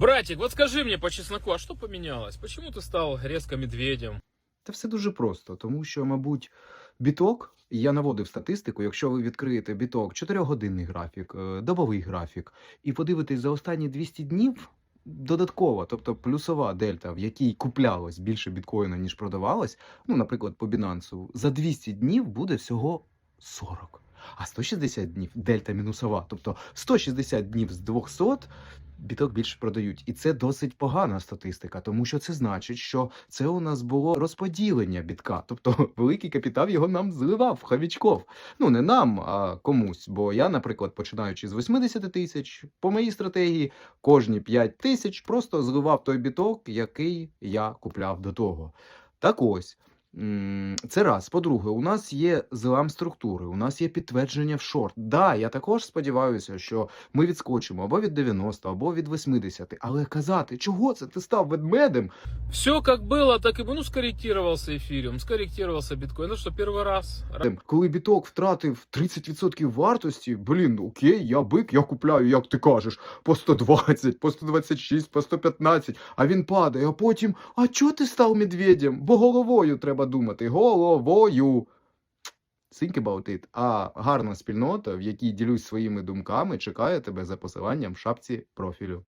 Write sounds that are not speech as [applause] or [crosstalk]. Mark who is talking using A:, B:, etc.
A: Братик, вот скажи мне по чесноку, а что поменялось? Почему ты стал резко медведем?
B: Це все дуже просто, тому що, мабуть, біток, я наводив статистику, якщо ви відкриєте біток 4-годинний графік, е, добовий графік, і подивитесь за останні 200 днів, додаткова, тобто плюсова дельта, в якій куплялось більше біткоїна, ніж продавалось, ну, наприклад, по Binance, за 200 днів буде всього 40. А 160 днів дельта мінусова, тобто 160 днів з 200 біток більше продають. І це досить погана статистика, тому що це значить, що це у нас було розподілення бітка. Тобто [laughs] великий капітал його нам зливав хавічков. Ну не нам, а комусь. Бо я, наприклад, починаючи з 80 тисяч, по моїй стратегії, кожні 5 тисяч просто зливав той біток, який я купляв до того. Так ось. м, Це раз. По-друге, у нас є злам структури, у нас є підтвердження в шорт. Да, я також сподіваюся, що ми відскочимо або від 90, або від 80. Але казати, чого це ти став ведмедем?
A: Все как было, так и было. Ну, скорректировался эфириум, скорректировался биткоин. Ну что, первый раз?
B: Ем, Коли біток втратив 30% вартості, блін, ну окей, я бик, я купляю, як ти кажеш, по 120, по 126, по 115, а він падає, а потім, а чого ти став медведем? Бо головою треба думати, головою. Think about it. А гарна спільнота, в якій ділюсь своїми думками, чекає тебе за посиланням в шапці профілю.